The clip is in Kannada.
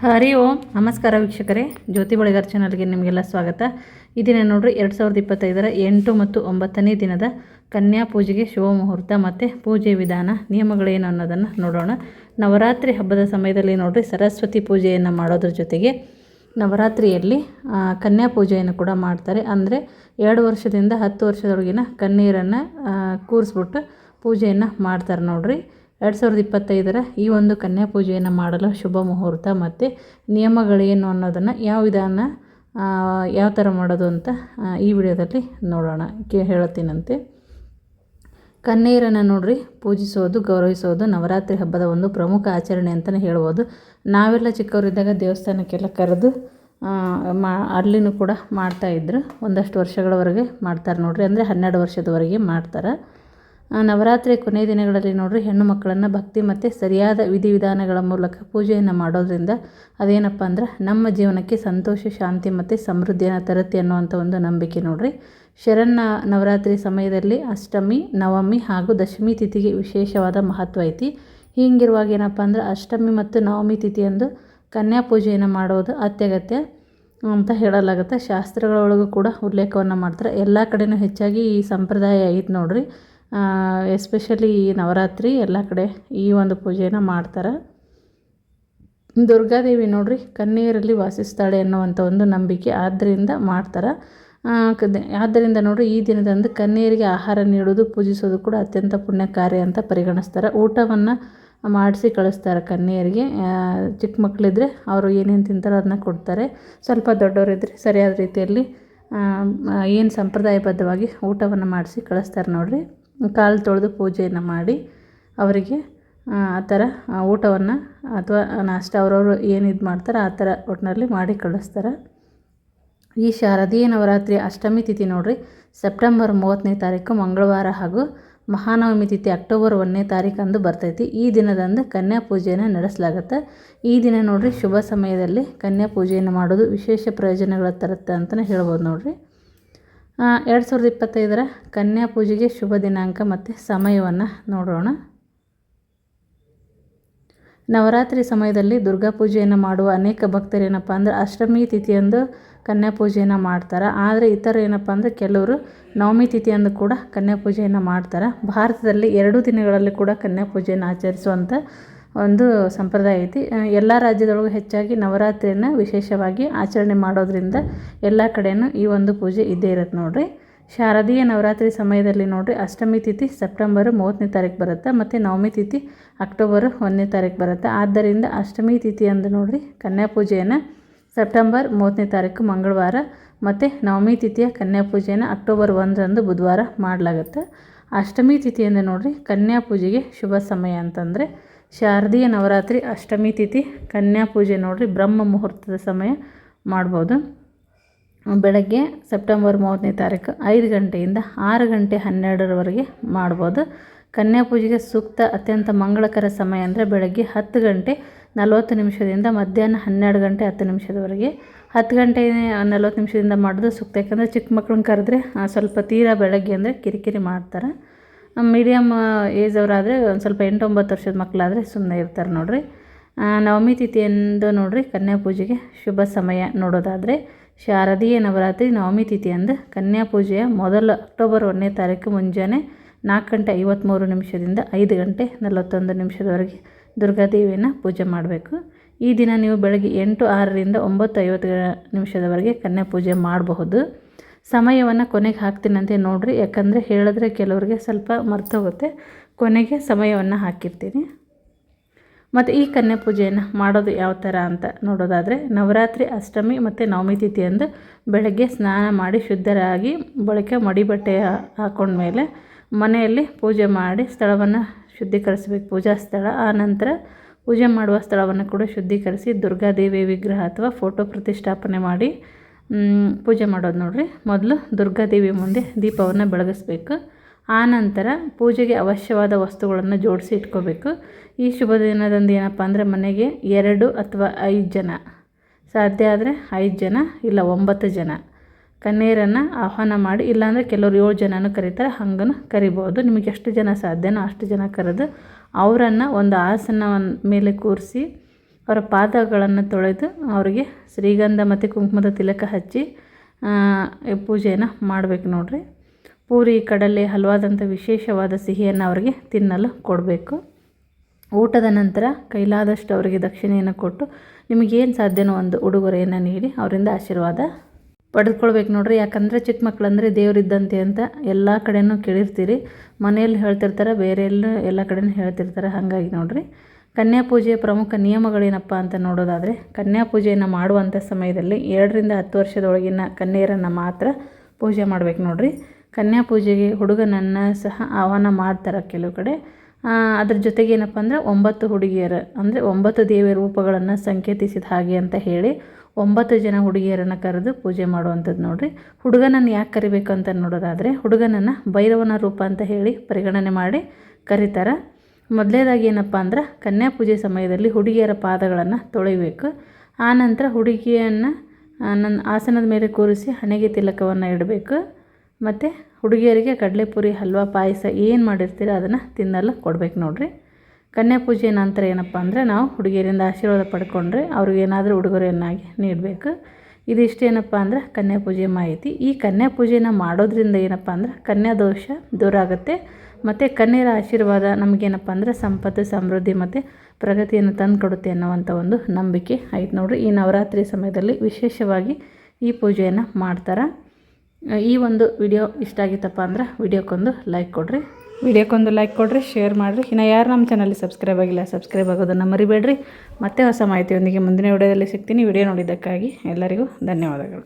ಹರಿ ಓಂ. ನಮಸ್ಕಾರ ವೀಕ್ಷಕರೇ. ಜ್ಯೋತಿ ಬಳಿಗಾರ್ ಚಾನಲ್ಗೆ ನಿಮಗೆಲ್ಲ ಸ್ವಾಗತ. ಈ ದಿನ ನೋಡ್ರಿ, ಎರಡು ಸಾವಿರದ ಇಪ್ಪತ್ತೈದರ ಎಂಟು ಮತ್ತು ಒಂಬತ್ತನೇ ದಿನದ ಕನ್ಯಾ ಪೂಜೆಗೆ ಶುಭ ಮುಹೂರ್ತ ಮತ್ತು ಪೂಜೆ ವಿಧಾನ, ನಿಯಮಗಳೇನು ಅನ್ನೋದನ್ನು ನೋಡೋಣ. ನವರಾತ್ರಿ ಹಬ್ಬದ ಸಮಯದಲ್ಲಿ ನೋಡಿರಿ, ಸರಸ್ವತಿ ಪೂಜೆಯನ್ನು ಮಾಡೋದ್ರ ಜೊತೆಗೆ ನವರಾತ್ರಿಯಲ್ಲಿ ಕನ್ಯಾ ಪೂಜೆಯನ್ನು ಕೂಡ ಮಾಡ್ತಾರೆ. ಅಂದರೆ ಎರಡು ವರ್ಷದಿಂದ ಹತ್ತು ವರ್ಷದೊಳಗಿನ ಕನ್ಯರನ್ನು ಕೂರಿಸ್ಬಿಟ್ಟು ಪೂಜೆಯನ್ನು ಮಾಡ್ತಾರೆ ನೋಡ್ರಿ. ಎರಡು ಸಾವಿರದ ಇಪ್ಪತ್ತೈದರ ಈ ಒಂದು ಕನ್ಯಾ ಪೂಜೆಯನ್ನು ಮಾಡಲು ಶುಭ ಮುಹೂರ್ತ ಮತ್ತು ನಿಯಮಗಳೇನು ಅನ್ನೋದನ್ನು ಯಾವ ವಿಧಾನ ಯಾವ ಥರ ಮಾಡೋದು ಅಂತ ಈ ವಿಡಿಯೋದಲ್ಲಿ ನೋಡೋಣ. ಕೇ ಹೇಳ್ತೀನಂತೆ ಕನ್ಯರನ್ನು ನೋಡ್ರಿ, ಪೂಜಿಸೋದು, ಗೌರವಿಸೋದು ನವರಾತ್ರಿ ಹಬ್ಬದ ಒಂದು ಪ್ರಮುಖ ಆಚರಣೆ ಅಂತಲೇ ಹೇಳ್ಬೋದು. ನಾವೆಲ್ಲ ಚಿಕ್ಕವರಿದ್ದಾಗ ದೇವಸ್ಥಾನಕ್ಕೆಲ್ಲ ಕರೆದು ಮಾ, ಅಲ್ಲಿನೂ ಕೂಡ ಮಾಡ್ತಾಯಿದ್ರು ಒಂದಷ್ಟು ವರ್ಷಗಳವರೆಗೆ ಮಾಡ್ತಾರೆ ನೋಡ್ರಿ. ಅಂದರೆ ಹನ್ನೆರಡು ವರ್ಷದವರೆಗೆ ಮಾಡ್ತಾರೆ. ನವರಾತ್ರಿ ಕೊನೆಯ ದಿನಗಳಲ್ಲಿ ನೋಡ್ರಿ ಹೆಣ್ಣು ಮಕ್ಕಳನ್ನು ಭಕ್ತಿ ಮತ್ತು ಸರಿಯಾದ ವಿಧಿವಿಧಾನಗಳ ಮೂಲಕ ಪೂಜೆಯನ್ನು ಮಾಡೋದ್ರಿಂದ ಅದೇನಪ್ಪ ಅಂದ್ರೆ ನಮ್ಮ ಜೀವನಕ್ಕೆ ಸಂತೋಷ, ಶಾಂತಿ ಮತ್ತು ಸಮೃದ್ಧಿಯನ್ನು ತರುತ್ತೆ ಅನ್ನುವಂಥ ಒಂದು ನಂಬಿಕೆ ನೋಡಿರಿ. ಶರಣ ನವರಾತ್ರಿ ಸಮಯದಲ್ಲಿ ಅಷ್ಟಮಿ, ನವಮಿ ಹಾಗೂ ದಶಮಿ ತಿಥಿಗೆ ವಿಶೇಷವಾದ ಮಹತ್ವ ಐತಿ. ಹೀಗಿರುವಾಗ ಏನಪ್ಪ ಅಂದ್ರೆ ಅಷ್ಟಮಿ ಮತ್ತು ನವಮಿ ತಿಥಿಯಂದು ಕನ್ಯಾ ಪೂಜೆಯನ್ನು ಮಾಡೋದು ಅತ್ಯಗತ್ಯ ಅಂತ ಹೇಳಲಾಗುತ್ತೆ. ಶಾಸ್ತ್ರಗಳೊಳಗೂ ಕೂಡ ಉಲ್ಲೇಖವನ್ನು ಮಾಡ್ತಾರೆ. ಎಲ್ಲ ಕಡೆನೂ ಹೆಚ್ಚಾಗಿ ಈ ಸಂಪ್ರದಾಯ ಐತೆ ನೋಡ್ರಿ. ಎಸ್ಪೆಷಲಿ ಈ ನವರಾತ್ರಿ ಎಲ್ಲ ಕಡೆ ಈ ಒಂದು ಪೂಜೆನ ಮಾಡ್ತಾರೆ. ದುರ್ಗಾದೇವಿ ನೋಡ್ರಿ ಕನ್ಯೆಯರಲ್ಲಿ ವಾಸಿಸ್ತಾಳೆ ಅನ್ನುವಂಥ ಒಂದು ನಂಬಿಕೆ ಆದ್ದರಿಂದ ಮಾಡ್ತಾರೆ. ಆದ್ದರಿಂದ ನೋಡ್ರಿ ಈ ದಿನದಂದು ಕನ್ಯೆಯರಿಗೆ ಆಹಾರ ನೀಡೋದು ಪೂಜಿಸೋದು ಕೂಡ ಅತ್ಯಂತ ಪುಣ್ಯ ಕಾರ್ಯ ಅಂತ ಪರಿಗಣಿಸ್ತಾರೆ. ಊಟವನ್ನು ಮಾಡಿಸಿ ಕಳಿಸ್ತಾರೆ ಕನ್ಯೆಯರಿಗೆ ಚಿಕ್ಕ ಮಕ್ಕಳಿದ್ರೆ ಅವರು ಏನೇನು ತಿಂತಾರೋ ಅದನ್ನ ಕೊಡ್ತಾರೆ. ಸ್ವಲ್ಪ ದೊಡ್ಡವರಿದ್ದರೆ ಸರಿಯಾದ ರೀತಿಯಲ್ಲಿ ಏನು ಸಂಪ್ರದಾಯಬದ್ಧವಾಗಿ ಊಟವನ್ನು ಮಾಡಿಸಿ ಕಳಿಸ್ತಾರೆ ನೋಡ್ರಿ. ಕಾಲು ತೊಳೆದು ಪೂಜೆಯನ್ನು ಮಾಡಿ ಅವರಿಗೆ, ಆ ಥರ ಊಟವನ್ನು ಅಥವಾ ನಾಷ್ಟ ಅವರವರು ಏನು ಇದು ಮಾಡ್ತಾರೆ ಆ ಥರ ಒಟ್ಟಿನಲ್ಲಿ ಮಾಡಿ ಕಳಿಸ್ತಾರೆ. ಈ ಶಾರದೀಯ ನವರಾತ್ರಿ ಅಷ್ಟಮಿ ತಿಥಿ ನೋಡಿರಿ, ಸೆಪ್ಟೆಂಬರ್ ಮೂವತ್ತನೇ ತಾರೀಕು ಮಂಗಳವಾರ ಹಾಗೂ ಮಹಾನವಮಿ ತಿಥಿ ಅಕ್ಟೋಬರ್ ಒಂದನೇ ತಾರೀಕಂದು ಬರ್ತೈತಿ. ಈ ದಿನದಂದು ಕನ್ಯಾ ಪೂಜೆಯನ್ನು ನಡೆಸಲಾಗುತ್ತೆ. ಈ ದಿನ ನೋಡಿರಿ, ಶುಭ ಸಮಯದಲ್ಲಿ ಕನ್ಯಾ ಪೂಜೆಯನ್ನು ಮಾಡೋದು ವಿಶೇಷ ಪ್ರಯೋಜನಗಳ ತರುತ್ತೆ ಅಂತಲೇ ಹೇಳ್ಬೋದು ನೋಡ್ರಿ. ಎರಡು ಸಾವಿರದ ಇಪ್ಪತ್ತೈದರ ಕನ್ಯಾ ಪೂಜೆಗೆ ಶುಭ ದಿನಾಂಕ ಮತ್ತು ಸಮಯವನ್ನು ನೋಡೋಣ. ನವರಾತ್ರಿ ಸಮಯದಲ್ಲಿ ದುರ್ಗಾ ಪೂಜೆಯನ್ನು ಮಾಡುವ ಅನೇಕ ಭಕ್ತರು ಏನಪ್ಪ ಅಂದರೆ ಅಷ್ಟಮಿ ತಿಥಿಯಂದು ಕನ್ಯಾ ಪೂಜೆಯನ್ನು ಮಾಡ್ತಾರೆ. ಆದರೆ ಇತರ ಏನಪ್ಪ ಅಂದರೆ ಕೆಲವರು ನವಮಿ ತಿಥಿಯಂದು ಕೂಡ ಕನ್ಯಾ ಪೂಜೆಯನ್ನು ಮಾಡ್ತಾರೆ. ಭಾರತದಲ್ಲಿ ಎರಡೂ ದಿನಗಳಲ್ಲಿ ಕೂಡ ಕನ್ಯಾ ಪೂಜೆಯನ್ನು ಆಚರಿಸುವಂಥ ಒಂದು ಸಂಪ್ರದಾಯ ಐತಿ. ಎಲ್ಲ ರಾಜ್ಯದೊಳಗೂ ಹೆಚ್ಚಾಗಿ ನವರಾತ್ರಿಯನ್ನು ವಿಶೇಷವಾಗಿ ಆಚರಣೆ ಮಾಡೋದರಿಂದ ಎಲ್ಲ ಕಡೆಯೂ ಈ ಒಂದು ಪೂಜೆ ಇದ್ದೇ ಇರುತ್ತೆ ನೋಡಿರಿ. ಶಾರದೀಯ ನವರಾತ್ರಿ ಸಮಯದಲ್ಲಿ ನೋಡಿರಿ ಅಷ್ಟಮಿ ತಿಥಿ ಸೆಪ್ಟೆಂಬರ್ ಮೂವತ್ತನೇ ತಾರೀಕು ಬರುತ್ತೆ ಮತ್ತು ನವಮಿ ತಿಥಿ ಅಕ್ಟೋಬರ್ ಒಂದನೇ ತಾರೀಕು ಬರುತ್ತೆ. ಆದ್ದರಿಂದ ಅಷ್ಟಮಿ ತಿಥಿ ಅಂದು ನೋಡಿರಿ ಕನ್ಯಾ ಪೂಜೆಯನ್ನು ಸೆಪ್ಟೆಂಬರ್ ಮೂವತ್ತನೇ ತಾರೀಕು ಮಂಗಳವಾರ ಮತ್ತು ನವಮಿ ತಿಥಿಯ ಕನ್ಯಾ ಪೂಜೆಯನ್ನು ಅಕ್ಟೋಬರ್ ಒಂದರಂದು ಬುಧವಾರ ಮಾಡಲಾಗುತ್ತೆ. ಅಷ್ಟಮಿ ತಿಥಿಯಿಂದ ನೋಡಿರಿ ಕನ್ಯಾ ಪೂಜೆಗೆ ಶುಭ ಸಮಯ ಅಂತಂದರೆ ಶಾರದೀಯ ನವರಾತ್ರಿ ಅಷ್ಟಮಿ ತಿಥಿ, ಕನ್ಯಾ ಪೂಜೆ ನೋಡಿರಿ, ಬ್ರಹ್ಮ ಮುಹೂರ್ತದ ಸಮಯ ಮಾಡ್ಬೋದು. ಬೆಳಗ್ಗೆ ಸೆಪ್ಟೆಂಬರ್ ಮೂವತ್ತನೇ ತಾರೀಕು ಐದು ಗಂಟೆಯಿಂದ ಆರು ಗಂಟೆ ಹನ್ನೆರಡರವರೆಗೆ ಮಾಡ್ಬೋದು. ಕನ್ಯಾ ಪೂಜೆಗೆ ಸೂಕ್ತ, ಅತ್ಯಂತ ಮಂಗಳಕರ ಸಮಯ ಅಂದರೆ ಬೆಳಗ್ಗೆ ಹತ್ತು ಗಂಟೆ ನಲವತ್ತು ನಿಮಿಷದಿಂದ ಮಧ್ಯಾಹ್ನ ಹನ್ನೆರಡು ಗಂಟೆ ಹತ್ತು ನಿಮಿಷದವರೆಗೆ. ಹತ್ತು ಗಂಟೆ ನಲವತ್ತು ನಿಮಿಷದಿಂದ ಮಾಡೋದು ಸೂಕ್ತ, ಯಾಕಂದರೆ ಚಿಕ್ಕ ಮಕ್ಳನ್ನ ಕರೆದ್ರೆ ಸ್ವಲ್ಪ ತೀರಾ ಬೆಳಗ್ಗೆ ಅಂದರೆ ಕಿರಿಕಿರಿ ಮಾಡ್ತಾರೆ. ಮೀಡಿಯಮ್, ಏಜ್ ಅವರಾದರೆ ಒಂದು ಸ್ವಲ್ಪ ಎಂಟೊಂಬತ್ತು ವರ್ಷದ ಮಕ್ಕಳಾದರೆ ಸುಮ್ಮನೆ ಇರ್ತಾರೆ ನೋಡಿರಿ. ನವಮಿ ತಿಥಿ ಎಂದು ನೋಡಿರಿ ಕನ್ಯಾ ಪೂಜೆಗೆ ಶುಭ ಸಮಯ ನೋಡೋದಾದರೆ ಶಾರದೀಯ ನವರಾತ್ರಿ ನವಮಿ ತಿಥಿಯಂದು ಕನ್ಯಾ ಪೂಜೆಯ ಮೊದಲು ಅಕ್ಟೋಬರ್ ಒಂದನೇ ತಾರೀಕು ಮುಂಜಾನೆ ನಾಲ್ಕು ಗಂಟೆ ಐವತ್ತ್ಮೂರು ನಿಮಿಷದಿಂದ ಐದು ಗಂಟೆ ನಲವತ್ತೊಂದು ನಿಮಿಷದವರೆಗೆ ದುರ್ಗಾದೇವಿಯನ್ನು ಪೂಜೆ ಮಾಡಬೇಕು. ಈ ದಿನ ನೀವು ಬೆಳಗ್ಗೆ ಎಂಟು ಆರರಿಂದ ಒಂಬತ್ತು ಐವತ್ತು ನಿಮಿಷದವರೆಗೆ ಕನ್ಯಾ ಪೂಜೆ ಮಾಡಬಹುದು. ಸಮಯವನ್ನು ಕೊನೆಗೆ ಹಾಕ್ತೀನಂತೆ ನೋಡಿರಿ. ಯಾಕಂದರೆ ಹೇಳಿದ್ರೆ ಕೆಲವರಿಗೆ ಸ್ವಲ್ಪ ಮರ್ತೋಗುತ್ತೆ. ಕೊನೆಗೆ ಸಮಯವನ್ನು ಹಾಕಿರ್ತೀನಿ. ಮತ್ತು ಈ ಕನ್ಯಾ ಪೂಜೆಯನ್ನು ಮಾಡೋದು ಯಾವ ಥರ ಅಂತ ನೋಡೋದಾದರೆ, ನವರಾತ್ರಿ ಅಷ್ಟಮಿ ಮತ್ತು ನವಮಿ ತಿಥಿಯಂದು ಬೆಳಗ್ಗೆ ಸ್ನಾನ ಮಾಡಿ ಶುದ್ಧರಾಗಿ ಬಳಿಕ ಮಡಿ ಬಟ್ಟೆ ಹಾಕೊಂಡ್ಮೇಲೆ ಮನೆಯಲ್ಲಿ ಪೂಜೆ ಮಾಡಿ ಸ್ಥಳವನ್ನು ಶುದ್ಧೀಕರಿಸಬೇಕು. ಪೂಜಾ ಸ್ಥಳ. ಆ ನಂತರ ಪೂಜೆ ಮಾಡುವ ಸ್ಥಳವನ್ನು ಕೂಡ ಶುದ್ಧೀಕರಿಸಿ ದುರ್ಗಾದೇವಿ ವಿಗ್ರಹ ಅಥವಾ ಫೋಟೋ ಪ್ರತಿಷ್ಠಾಪನೆ ಮಾಡಿ ಪೂಜೆ ಮಾಡೋದು ನೋಡ್ರಿ. ಮೊದಲು ದುರ್ಗಾದೇವಿ ಮುಂದೆ ದೀಪವನ್ನು ಬೆಳಗಿಸ್ಬೇಕು. ಆನಂತರ ನಂತರ ಪೂಜೆಗೆ ಅವಶ್ಯವಾದ ವಸ್ತುಗಳನ್ನು ಜೋಡಿಸಿ ಇಟ್ಕೋಬೇಕು. ಈ ಶುಭ ದಿನದಂದು ಏನಪ್ಪ ಅಂದರೆ ಮನೆಗೆ ಎರಡು ಅಥವಾ ಐದು ಜನ. ಸಾಧ್ಯ ಆದರೆ ಐದು ಜನ, ಇಲ್ಲ ಒಂಬತ್ತು ಜನ. ಕಣ್ಣೀರನ್ನು ಆಹ್ವಾನ ಮಾಡಿ, ಇಲ್ಲಾಂದರೆ ಕೆಲವರು ಏಳು ಜನನೂ ಕರೀತಾರೆ ಹಂಗೂ ಕರಿಬೋದು. ನಿಮಗೆ ಎಷ್ಟು ಜನ ಸಾಧ್ಯನೋ ಅಷ್ಟು ಜನ ಕರೆದು ಅವರನ್ನು ಒಂದು ಆಸನವನ್ನು ಮೇಲೆ ಕೂರಿಸಿ ಅವರ ಪಾದಗಳನ್ನು ತೊಳೆದು ಅವರಿಗೆ ಶ್ರೀಗಂಧ ಮತ್ತು ಕುಂಕುಮದ ತಿಲಕ ಹಚ್ಚಿ ಪೂಜೆಯನ್ನು ಮಾಡಬೇಕು ನೋಡ್ರಿ. ಪೂರಿ, ಕಡಲೆ ಹಲವಾದಂಥ ವಿಶೇಷವಾದ ಸಿಹಿಯನ್ನು ಅವರಿಗೆ ತಿನ್ನಲು ಕೊಡಬೇಕು. ಊಟದ ನಂತರ ಕೈಲಾದಷ್ಟು ಅವರಿಗೆ ದಕ್ಷಿಣೆಯನ್ನು ಕೊಟ್ಟು ನಿಮಗೇನು ಸಾಧ್ಯನೋ ಒಂದು ಉಡುಗೊರೆಯನ್ನು ನೀಡಿ ಅವರಿಂದ ಆಶೀರ್ವಾದ ಪಡೆದುಕೊಳ್ಬೇಕು ನೋಡ್ರಿ. ಯಾಕಂದರೆ ಚಿಕ್ಕ ಮಕ್ಕಳಂದರೆ ದೇವರಿದ್ದಂತೆ ಅಂತ ಎಲ್ಲ ಕಡೆಯೂ ಕೇಳಿರ್ತೀರಿ. ಮನೆಯಲ್ಲಿ ಹೇಳ್ತಿರ್ತಾರೆ ಬೇರೆ ಎಲ್ಲ ಕಡೆನೂ ಹೇಳ್ತಿರ್ತಾರೆ. ಹಾಗಾಗಿ ನೋಡ್ರಿ. ಕನ್ಯಾ ಪೂಜೆಯ ಪ್ರಮುಖ ನಿಯಮಗಳೇನಪ್ಪ ಅಂತ ನೋಡೋದಾದರೆ, ಕನ್ಯಾ ಪೂಜೆಯನ್ನು ಮಾಡುವಂಥ ಸಮಯದಲ್ಲಿ ಎರಡರಿಂದ ಹತ್ತು ವರ್ಷದೊಳಗಿನ ಕನ್ಯೆಯರನ್ನು ಮಾತ್ರ ಪೂಜೆ ಮಾಡ್ಬೇಕು ನೋಡ್ರಿ. ಕನ್ಯಾ ಪೂಜೆಗೆ ಹುಡುಗನನ್ನು ಸಹ ಆಹ್ವಾನ ಮಾಡ್ತಾರೆ ಕೆಲವು ಕಡೆ. ಅದ್ರ ಜೊತೆಗೆ ಏನಪ್ಪ ಅಂದರೆ ಒಂಬತ್ತು ಹುಡುಗಿಯರು, ಅಂದರೆ ಒಂಬತ್ತು ದೇವಿಯ ರೂಪಗಳನ್ನು ಸಂಕೇತಿಸಿದ ಹಾಗೆ ಅಂತ ಹೇಳಿ ಒಂಬತ್ತು ಜನ ಹುಡುಗಿಯರನ್ನು ಕರೆದು ಪೂಜೆ ಮಾಡುವಂಥದ್ದು ನೋಡಿರಿ. ಹುಡುಗನನ್ನು ಯಾಕೆ ಕರಿಬೇಕು ಅಂತ ನೋಡೋದಾದರೆ, ಹುಡುಗನನ್ನು ಭೈರವನ ರೂಪ ಅಂತ ಹೇಳಿ ಪರಿಗಣನೆ ಮಾಡಿ ಕರೀತಾರೆ. ಮೊದಲೇದಾಗಿ ಏನಪ್ಪ ಅಂದ್ರೆ ಕನ್ಯಾ ಪೂಜೆ ಸಮಯದಲ್ಲಿ ಹುಡುಗಿಯರ ಪಾದಗಳನ್ನು ತೊಳಿಬೇಕು ಆನಂತರ ಹುಡುಗಿಯನ್ನು ನನ್ನ ಆಸನದ ಮೇಲೆ ಕೂರಿಸಿ ಹಣೆಗೆ ತಿಲಕವನ್ನು ಇಡಬೇಕು. ಮತ್ತು ಹುಡುಗಿಯರಿಗೆ ಕಡಲೆಪುರಿ, ಹಲ್ವಾ, ಪಾಯಸ ಏನು ಮಾಡಿರ್ತೀರ ಅದನ್ನು ತಿನ್ನಲು ಕೊಡ್ಬೇಕು ನೋಡಿರಿ. ಕನ್ಯಾ ಪೂಜೆ ನಂತರ ಏನಪ್ಪ ಅಂದರೆ ನಾವು ಹುಡುಗಿಯರಿಂದ ಆಶೀರ್ವಾದ ಪಡ್ಕೊಂಡ್ರೆ ಅವ್ರಿಗೆ ಏನಾದರೂ ಉಡುಗೊರೆಯನ್ನಾಗಿ ನೀಡಬೇಕು. ಇದಿಷ್ಟೇನಪ್ಪ ಅಂದ್ರೆ ಕನ್ಯಾ ಪೂಜೆ ಮಾಹಿತಿ. ಈ ಕನ್ಯಾ ಪೂಜೆನ ಮಾಡೋದ್ರಿಂದ ಏನಪ್ಪ ಅಂದ್ರೆ ಕನ್ಯಾ ದೋಷ ದೂರ ಆಗುತ್ತೆ. ಮತ್ತು ಕನ್ಯರ ಆಶೀರ್ವಾದ ನಮಗೇನಪ್ಪ ಅಂದರೆ ಸಂಪತ್ತು, ಸಮೃದ್ಧಿ ಮತ್ತು ಪ್ರಗತಿಯನ್ನು ತಂದು ಕೊಡುತ್ತೆ ಅನ್ನುವಂಥ ಒಂದು ನಂಬಿಕೆ ಐತೆ ನೋಡ್ರಿ. ಈ ನವರಾತ್ರಿ ಸಮಯದಲ್ಲಿ ವಿಶೇಷವಾಗಿ ಈ ಪೂಜೆಯನ್ನು ಮಾಡ್ತಾರೆ. ಈ ಒಂದು ವಿಡಿಯೋ ಇಷ್ಟ ಆಗಿತ್ತಪ್ಪ ಅಂದ್ರೆ ವಿಡಿಯೋಕ್ಕೊಂದು ಲೈಕ್ ಕೊಡಿರಿ. ವಿಡಿಯೋಕ್ಕೊಂದು ಲೈಕ್ ಕೊಡಿರಿ ಶೇರ್ ಮಾಡಿರಿ. ಇನ್ನು ಯಾರು ನಮ್ಮ ಚಾನಲ್ಗೆ ಸಬ್ಸ್ಕ್ರೈಬ್ ಆಗಿಲ್ಲ ಸಬ್ಸ್ಕ್ರೈಬ್ ಆಗೋದನ್ನು ಮರಿಬೇಡ್ರಿ. ಮತ್ತೆ ಹೊಸ ಮಾಹಿತಿಯೊಂದಿಗೆ ಮುಂದಿನ ವಿಡಿಯೋದಲ್ಲಿ ಸಿಗ್ತೀನಿ. ವಿಡಿಯೋ ನೋಡಿದ್ದಕ್ಕಾಗಿ ಎಲ್ಲರಿಗೂ ಧನ್ಯವಾದಗಳು.